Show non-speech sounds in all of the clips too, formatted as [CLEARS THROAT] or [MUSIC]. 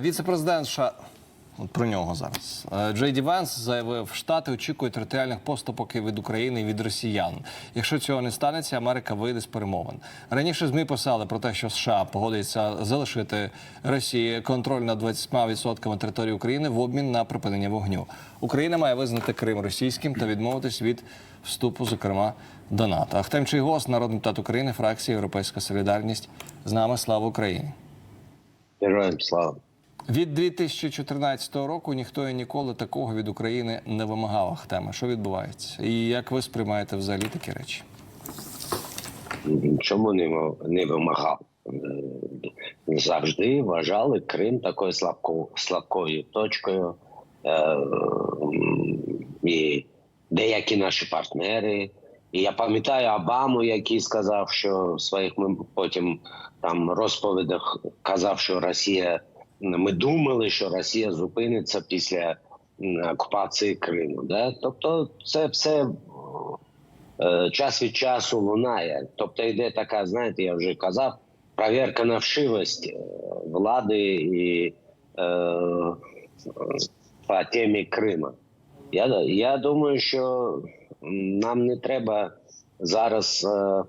Віце-президент США, от про нього зараз. Е, Джей Ді Венс заявив, Штати очікують територіальних поступок від України і від росіян. Якщо цього не станеться, Америка вийде з перемовин. Раніше ЗМІ писали про те, що США погодиться залишити Росії контроль над 20% території України в обмін на припинення вогню. Україна має визнати Крим російським та відмовитись від вступу, зокрема до НАТО. Ахтем Чийгос, народний депутат України, фракція Європейська Солідарність. З нами слава Україні. Героям слава. Від 2014 року ніхто і ніколи такого від України не вимагав Ахтема. Що відбувається? І як ви сприймаєте взагалі такі речі? Чому не, не вимагав? Е, Завжди вважали Крим такою слабко, слабкою точкою. Е, І деякі наші партнери. І я пам'ятаю Обаму, який сказав, що в своїх потім там розповідах казав, що Росія. Ми думали, що Росія зупиниться після окупації Криму. Да? Тобто, це все е, час від часу лунає. Тобто йде така, знаєте, я вже казав, перевірка на вшивость е, влади і е, по темі Крима. Я, я думаю, що нам не треба зараз е,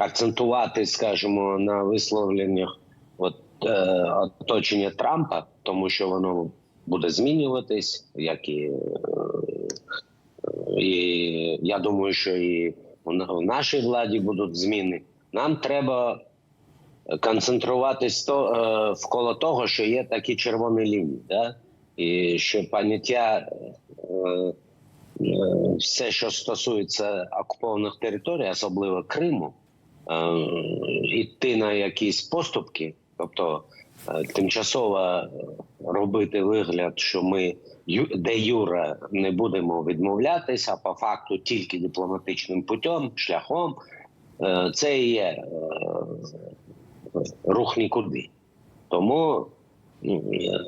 акцентувати, скажімо, на висловленнях оточення Трампа, тому що воно буде змінюватись, як і е, і я думаю, що і в нашій владі будуть зміни. Нам треба концентруватись то, е, вколо того, що є такі червоні лінії. Да? І що поняття е, е, все, що стосується окупованих територій, особливо Криму, е, йти на якісь поступки, тобто е, тимчасово робити вигляд, що ми де юра не будемо відмовлятися, а по факту тільки дипломатичним путем, шляхом, е, це і є е, рух нікуди. Тому ну, е,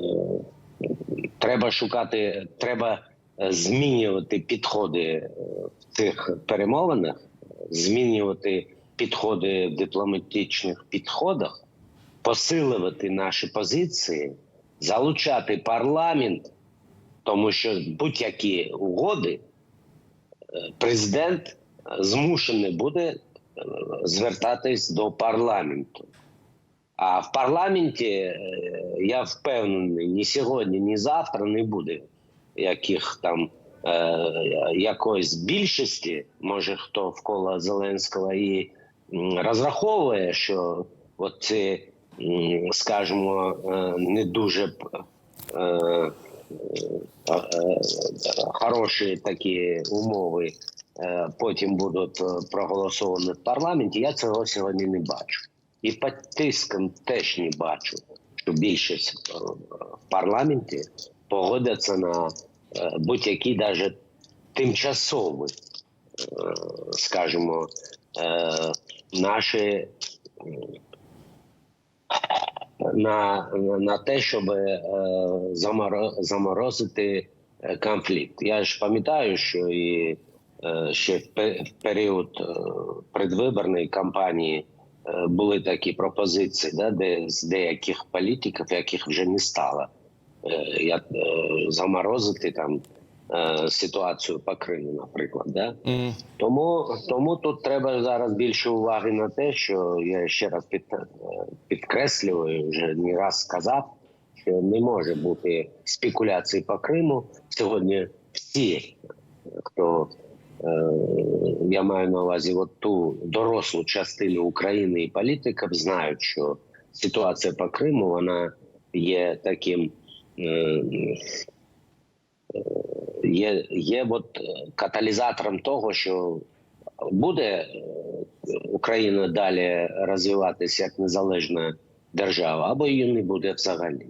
треба шукати, треба е, змінювати підходи е, в цих перемовинах, змінювати підходи в дипломатичних підходах, посилювати наші позиції, залучати парламент, тому що будь-які угоди е, президент змушений буде е, звертатись до парламенту. А в парламенті, е, я впевнений, ні сьогодні, ні завтра не буде яких там е, якоїсь більшості, може хто вколо Зеленського і розраховує, що от ці, скажімо, е, не дуже е, е, хороші такі умови потім будуть проголосовані в парламенті. Я цього сьогодні не бачу. І під тиском теж не бачу, що більшість в парламенті погодиться на будь-які навіть тимчасові, скажімо, наші на, на те, щоб е, заморозити е, конфлікт. Я ж пам'ятаю, що і е, ще в період предвиборної кампанії були такі пропозиції, да, де з деяких політиків, яких вже не стало, я, заморозити там е, ситуацію по Криму, наприклад. Да? М. Тому, тому тут треба зараз більше уваги на те, що я ще раз під, е, підкреслюю, вже не раз сказав, що не може бути спекуляції по Криму. Сьогодні всі, хто е, я маю на увазі от ту дорослу частину України і політиків, знають, що ситуація по Криму вона є таким. е, є, є от е, каталізатором того, що буде е, Україна далі розвиватися як незалежна держава, або її не буде взагалі.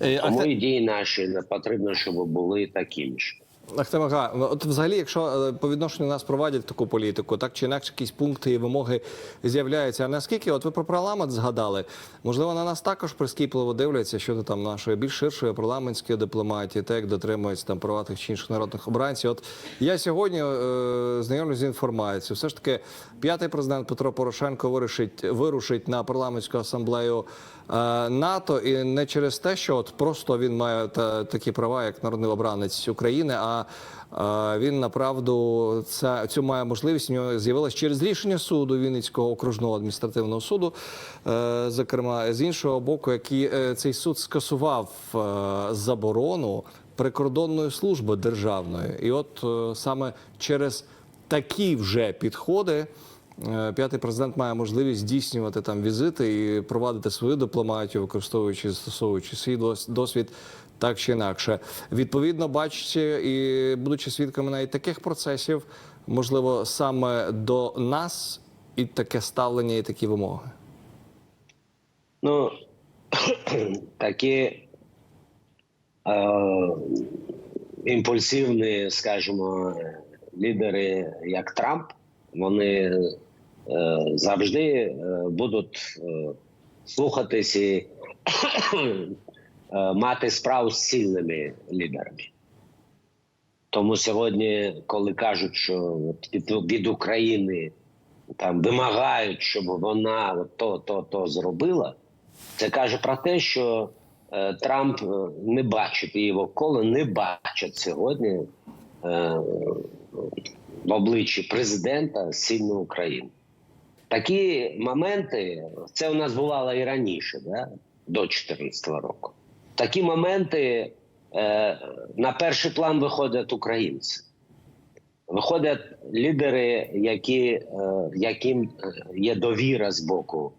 Е, Тому ідеї наші не потрібно, щоб були такими ж. Ахтем Ага, от взагалі, якщо е, по відношенню нас проводять таку політику, так чи інакше якісь пункти і вимоги з'являються. А наскільки, от ви про парламент згадали, можливо, на нас також прискіпливо дивляться щодо там нашої більш ширшої парламентської дипломатії, так як дотримуються там права тих чи інших народних обранців. От я сьогодні е, знайомлюсь з інформацією. Все ж таки, п'ятий президент Петро Порошенко вирушить вирушить на парламентську асамблею е, НАТО, і не через те, що от просто він має та, такі права, як народний обранець України. А він направду ця, цю має можливість. У нього з'явилась через рішення суду Вінницького окружного адміністративного суду. Е, зокрема, з іншого боку, який е, цей суд скасував е, заборону прикордонної служби державної, і от саме через такі вже підходи. Е, П'ятий президент має можливість здійснювати там візити і провадити свою дипломатію, використовуючи застосовуючи свій досвід так чи інакше. Відповідно, бачачи і будучи свідками навіть таких процесів, можливо, саме до нас і таке ставлення, і такі вимоги. Ну, [CLEARS THROAT] такі е, імпульсивні, скажімо, лідери, як Трамп, вони завжди е, будуть е, слухатись і е, мати справу з сильними лідерами. Тому сьогодні, коли кажуть, що від, України там вимагають, щоб вона то, то, то зробила, це каже про те, що Трамп не бачить і його коло не бачать сьогодні в обличчі президента сильну Україну. Такі моменти, це у нас бувало і раніше, да? до 2014 року. Такі моменти е, на перший план виходять українці. Виходять лідери, які, е, яким е, є довіра з боку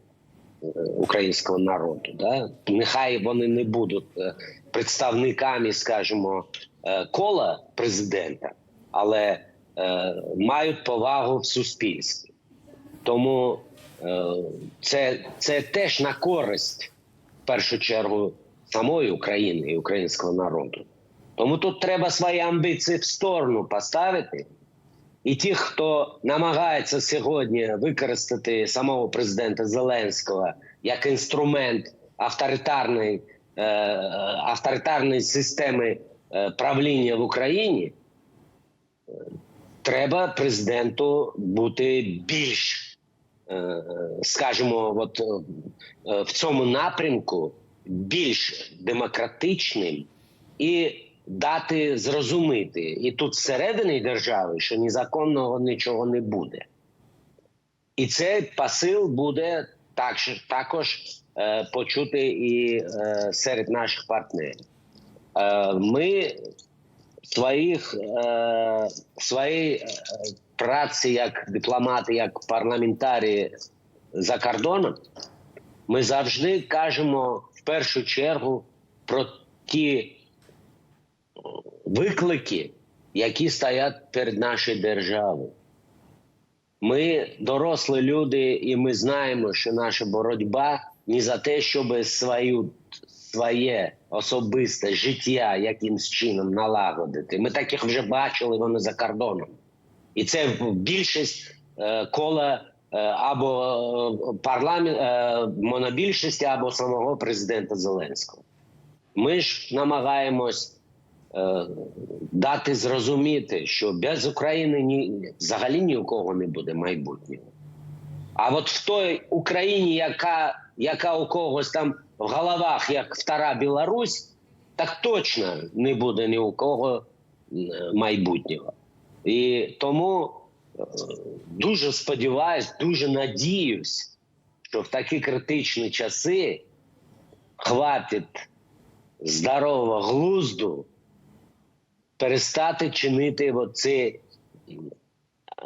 е, українського народу. Да? Нехай вони не будуть представниками, скажімо, кола президента, але мають повагу в суспільстві. Тому е, це, це теж на користь в першу чергу самої України і українського народу. Тому тут треба свої амбіції в сторону поставити. І ті, хто намагається сьогодні використати самого президента Зеленського як інструмент авторитарної, е, авторитарної системи е, правління в Україні, е, треба президенту бути більш, скажімо, от, е, е, в цьому напрямку більш демократичним і дати зрозуміти і тут всередині держави, що незаконного нічого не буде. І цей посил буде також, також е, почути і е, серед наших партнерів. Е, ми своїх е, е, праці як дипломати, як парламентарі за кордоном, ми завжди кажемо в першу чергу про ті виклики, які стоять перед нашою державою. Ми дорослі люди, і ми знаємо, що наша боротьба не за те, щоб свою, своє особисте життя якимсь чином налагодити. Ми таких вже бачили вони за кордоном. І це більшість е, кола е, або парламент е, монобільшості, або самого президента Зеленського. Ми ж намагаємось дати зрозуміти, що без України ні, взагалі ні у кого не буде майбутнього. А от в той Україні, яка, яка у когось там в головах, як втора Білорусь, так точно не буде ні у кого майбутнього. І тому е, дуже сподіваюсь, дуже надіюсь, що в такі критичні часи хватить здорового глузду перестати чинити оці,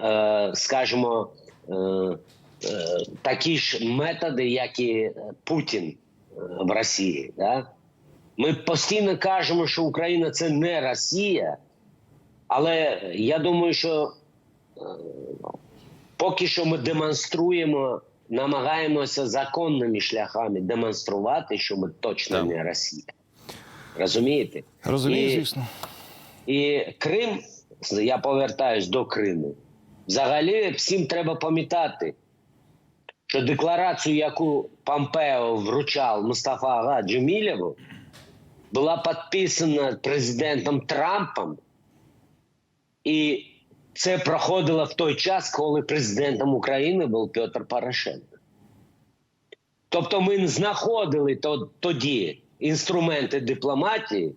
е, скажімо, е, такі ж методи, як і Путін в Росії. Да? Ми постійно кажемо, що Україна це не Росія, але я думаю, що е, поки що ми демонструємо, намагаємося законними шляхами демонструвати, що ми точно Так. не Росія. Розумієте? Розумію, І- звісно. І Крим, я повертаюсь до Криму. Взагалі, всім треба пам'ятати, що декларацію, яку Помпео вручав Мустафа Ага Джемілєву, була підписана президентом Трампом, і це проходило в той час, коли президентом України був Петр Порошенко. Тобто ми знаходили тоді інструменти дипломатії,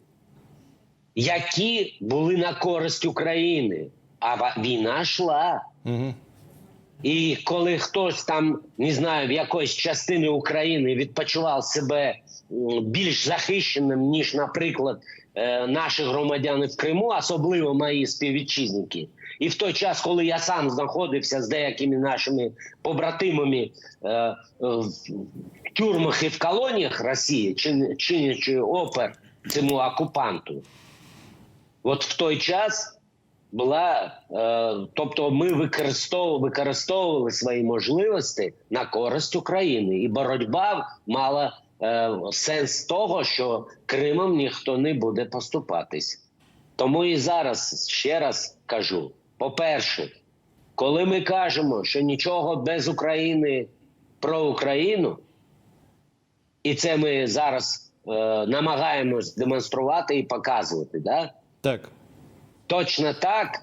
які були на користь України. А війна йшла. Угу. І коли хтось там не знаю в якоїсь частини України відпочивав себе більш захищеним, ніж, наприклад, е, наші громадяни в Криму, особливо мої співвітчизники. І в той час, коли я сам знаходився з деякими нашими побратимами е, в тюрмах і в колоніях Росії, чин- чинячи опер цьому окупанту, от в той час була, е, тобто ми використовували, використовували свої можливості на користь України, і боротьба мала сенс того, що Кримом ніхто не буде поступатись. Тому і зараз ще раз кажу: по-перше, коли ми кажемо, що нічого без України про Україну, і це ми зараз е, намагаємось демонструвати і показувати, да? Так. Точно так.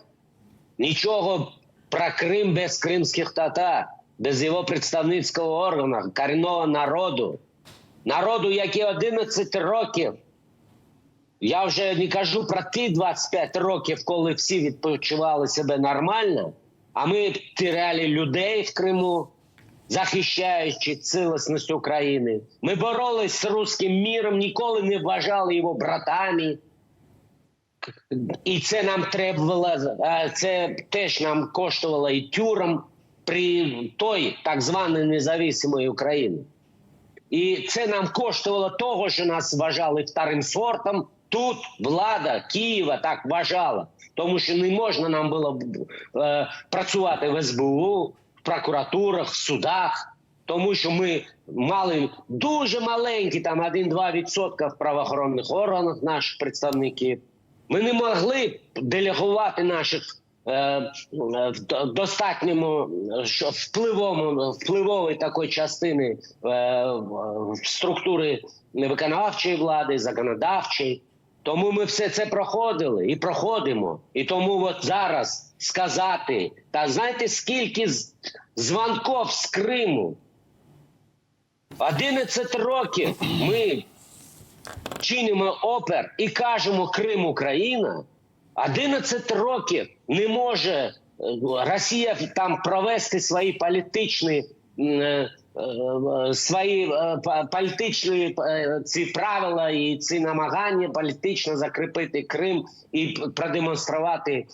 Нічого про Крим без кримських татар, без його представницького органу, корінного народу. Народу, який 11 років. Я вже не кажу про ті 25 років, коли всі відпочивали себе нормально, а ми теряли людей в Криму, захищаючи цілісність України. Ми боролись з руським міром, ніколи не вважали його братами. І це нам требувало, це теж нам коштувало і тюрем при той так званій незалежній Україні. І це нам коштувало того, що нас вважали вторим сортом. Тут влада Києва так вважала, тому що не можна нам було е, працювати в СБУ, в прокуратурах, в судах, тому що ми мали дуже маленькі, там 1-2% в правоохоронних органах наших представників. Ми не могли делегувати наших в достатньому е, що впливому впливової такої частини е, структури виконавчої влади, законодавчої. Тому ми все це проходили і проходимо. І тому от зараз сказати, та знаєте, скільки дзвонків з Криму? 11 років ми чинимо опер і кажемо Крим Україна, 11 років не може е, Росія там провести свої політичні е, е, свої політичні ці правила і ці намагання політично закріпити Крим і продемонструвати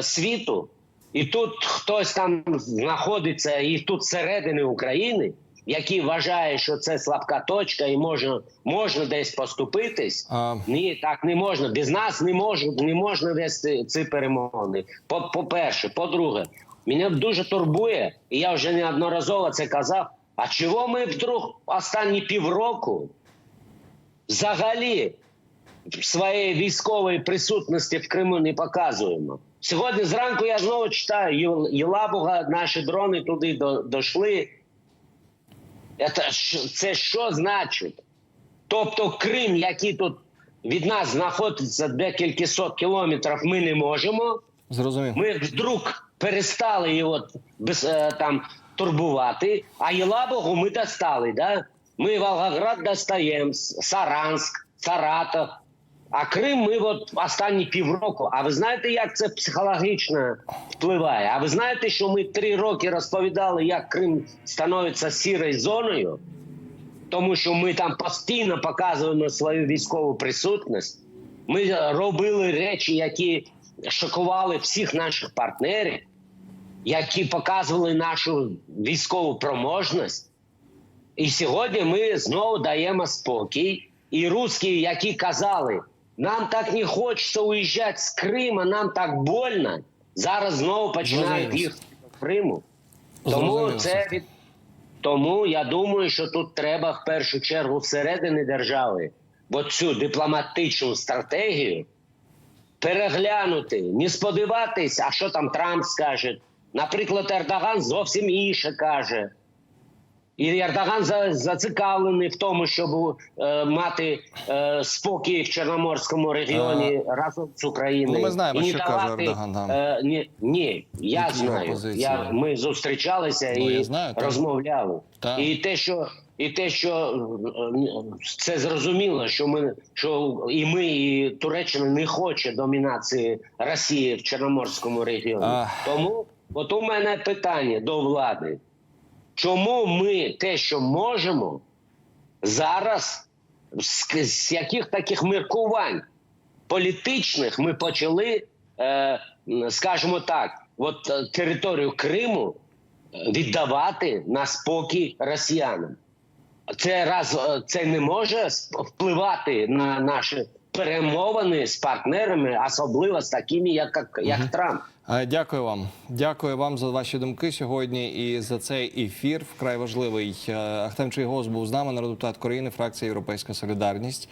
світу. І тут хтось там знаходиться, і тут середини України, який вважає, що це слабка точка, і можна, можна десь поступитись. А, Ні, так не можна. Без нас не можна, не можна вести ці перемовини. По- По-перше, по-друге, мене дуже турбує, і я вже неодноразово це казав. А чого ми вдруг останні півроку взагалі своєї військової присутності в Криму не показуємо? Сьогодні зранку я знову читаю Єлабуга, наші дрони туди до- дійшли. Це, що- значить? Тобто Крим, який тут від нас знаходиться декілька сот кілометрів, ми не можемо. зрозумів. Ми вдруг перестали його без, е, там турбувати, а Єлабогу ми достали. Да? Ми Волгоград достаємо, Саранськ, Саратов. А Крим ми от останні півроку. А ви знаєте, як це психологічно впливає? А ви знаєте, що ми три роки розповідали, як Крим становиться сірою зоною? тому що ми там постійно показуємо свою військову присутність. Ми робили речі, які шокували всіх наших партнерів, які показували нашу військову проможність. І сьогодні ми знову даємо спокій. І русські, які казали, нам так не хочеться уїжджати з Крима, нам так больно. Зараз знову починають їхати в Криму. Тому це від тому я думаю, що тут треба в першу чергу всередині держави бо цю дипломатичну стратегію переглянути, не сподіватись, а що там Трамп скаже. Наприклад, Ердоган зовсім інше каже. І Ердоган зацікавлений в тому, щоб е, мати е, спокій в Чорноморському регіоні разом з Україною. ну, ми знаємо, І що каже давати, Ердоган, да. Е, ні, ні, я Які знаю. Я, ми зустрічалися Ну, і знаю, розмовляли. Так. І те, що і те, що е, це зрозуміло, що ми що і ми, і Туреччина не хоче домінації Росії в Чорноморському регіоні. Ах. Тому от у мене питання до влади. Чому ми те, що можемо, зараз з, з яких таких міркувань політичних ми почали, е, скажімо так, от е, територію Криму е, віддавати на спокій росіянам? Це раз е, це не може впливати на наші перемовини з партнерами, особливо з такими, як, як Трамп. Е, Дякую вам. Дякую вам за ваші думки сьогодні і за цей ефір. Вкрай важливий. Е, Ахтем Чийгоз був з нами, народний депутат України, фракція Європейська Солідарність.